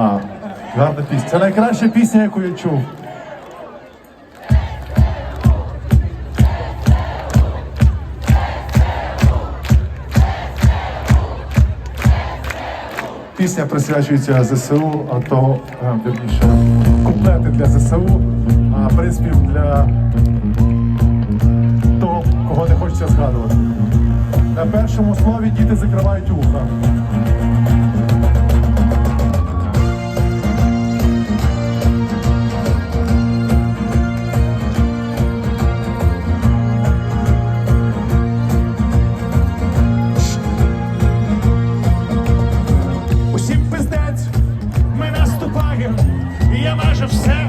А, гарна пісня. Це найкраща пісня, яку я чув. Пісня присвячується ЗСУ, а то е, вірніше куплети для ЗСУ, а приспів для того, кого не хочеться згадувати. На першому слові діти закривають уха. Все